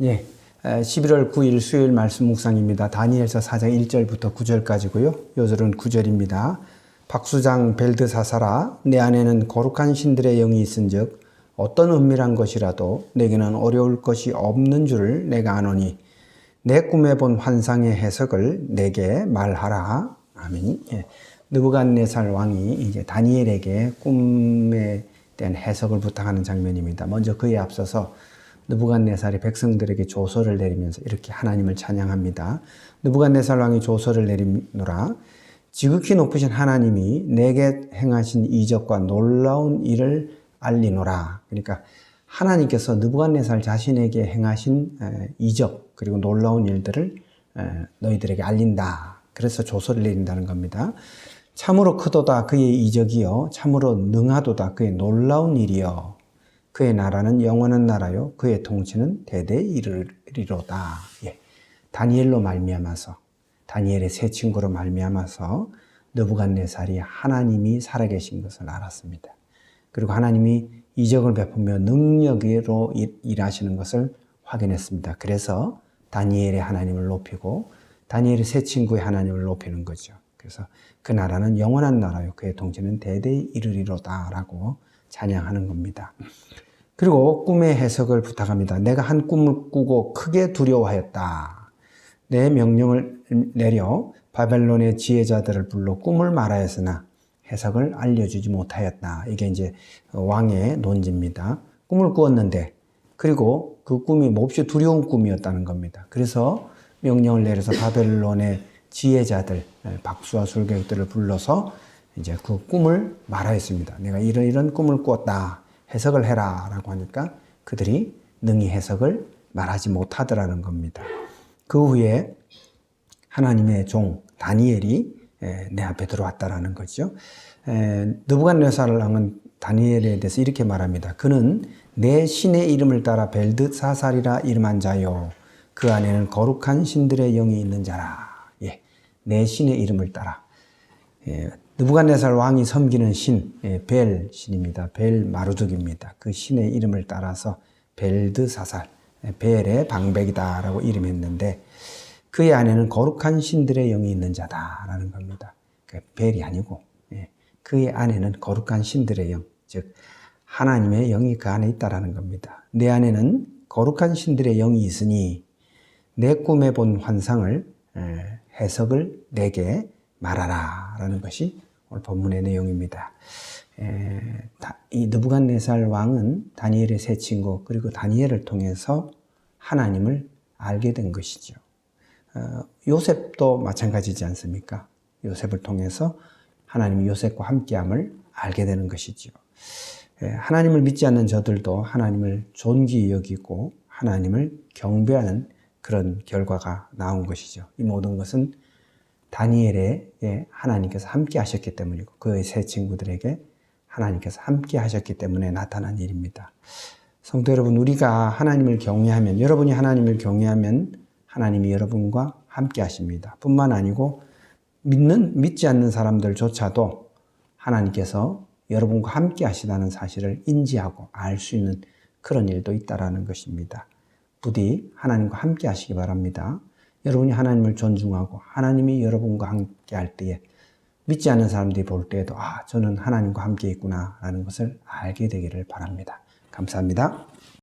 예. 11월 9일 수요일 말씀 묵상입니다. 다니엘서 4장 1절부터 9절까지고요. 요절은 9절입니다. 박수장 벨드사사라 내 안에는 거룩한 신들의 영이 있은즉 어떤 은밀한 것이라도 내게는 어려울 것이 없는 줄을 내가 아노니 내 꿈에 본 환상의 해석을 내게 말하라. 아멘. 예. 느부갓네살 왕이 이제 다니엘에게 꿈에 대한 해석을 부탁하는 장면입니다. 먼저 그에 앞서서 느부갓네살이 백성들에게 조서를 내리면서 이렇게 하나님을 찬양합니다. 느부갓네살 왕이 조서를 내리노라 지극히 높으신 하나님이 내게 행하신 이적과 놀라운 일을 알리노라. 그러니까 하나님께서 느부갓네살 자신에게 행하신 이적 그리고 놀라운 일들을 너희들에게 알린다. 그래서 조서를 내린다는 겁니다. 참으로 크도다 그의 이적이요 참으로 능하도다 그의 놀라운 일이요 그의 나라는 영원한 나라요 그의 통치는 대대에 이르리로다. 예. 다니엘로 말미암아서 다니엘의 세 친구로 말미암아서 느부갓네살이 하나님이 살아계신 것을 알았습니다. 그리고 하나님이 이적을 베푸며 능력으로 일하시는 것을 확인했습니다. 그래서 다니엘의 하나님을 높이고 다니엘의 세 친구의 하나님을 높이는 거죠. 그래서 그 나라는 영원한 나라요. 그의 통치는 대대에 이르리로다라고 찬양하는 겁니다. 그리고 꿈의 해석을 부탁합니다. 내가 한 꿈을 꾸고 크게 두려워하였다. 내 명령을 내려 바벨론의 지혜자들을 불러 꿈을 말하였으나 해석을 알려주지 못하였다. 이게 이제 왕의 논지입니다. 꿈을 꾸었는데 그리고 그 꿈이 몹시 두려운 꿈이었다는 겁니다. 그래서 명령을 내려서 바벨론의 지혜자들, 박수와 술객들을 불러서 이제 그 꿈을 말하였습니다. 내가 이런 이런 꿈을 꾸었다. 해석을 해라. 라고 하니까 그들이 능히 해석을 말하지 못하더라는 겁니다. 그 후에 하나님의 종 다니엘이 내 앞에 들어왔다라는 거죠. 느부갓네살 왕은 다니엘에 대해서 이렇게 말합니다. 그는 내 신의 이름을 따라 벨드사살이라 이름한 자요. 그 안에는 거룩한 신들의 영이 있는 자라. 예, 내 신의 이름을 따라. 예, 느부갓네살 왕이 섬기는 신, 예, 벨 신입니다. 벨 마루둑입니다. 그 신의 이름을 따라서 벨드사살, 예, 벨의 방백이다라고 이름했는데 그의 안에는 거룩한 신들의 영이 있는 자다라는 겁니다. 그 벨이 아니고 예, 그의 안에는 거룩한 신들의 영, 즉 하나님의 영이 그 안에 있다라는 겁니다. 내 안에는 거룩한 신들의 영이 있으니 내 꿈에 본 환상을 해석을 내게 말하라 라는 것이 오늘 본문의 내용입니다. 이 느부갓네살 왕은 다니엘의 세 친구 그리고 다니엘을 통해서 하나님을 알게 된 것이죠. 어, 요셉도 마찬가지지 않습니까? 요셉을 통해서 하나님이 요셉과 함께함을 알게 되는 것이죠. 하나님을 믿지 않는 저들도 하나님을 존귀 여기고 하나님을 경배하는 그런 결과가 나온 것이죠. 이 모든 것은 다니엘의 하나님께서 함께 하셨기 때문이고 그의 세 친구들에게 하나님께서 함께 하셨기 때문에 나타난 일입니다. 성도 여러분, 우리가 하나님을 경외하면 여러분이 하나님을 경외하면 하나님이 여러분과 함께 하십니다. 뿐만 아니고 믿는 믿지 않는 사람들조차도 하나님께서 여러분과 함께 하시다는 사실을 인지하고 알 수 있는 그런 일도 있다라는 것입니다. 부디 하나님과 함께 하시기 바랍니다. 여러분이 하나님을 존중하고 하나님이 여러분과 함께 할 때에 믿지 않는 사람들이 볼 때에도 아, 저는 하나님과 함께 있구나 라는 것을 알게 되기를 바랍니다. 감사합니다.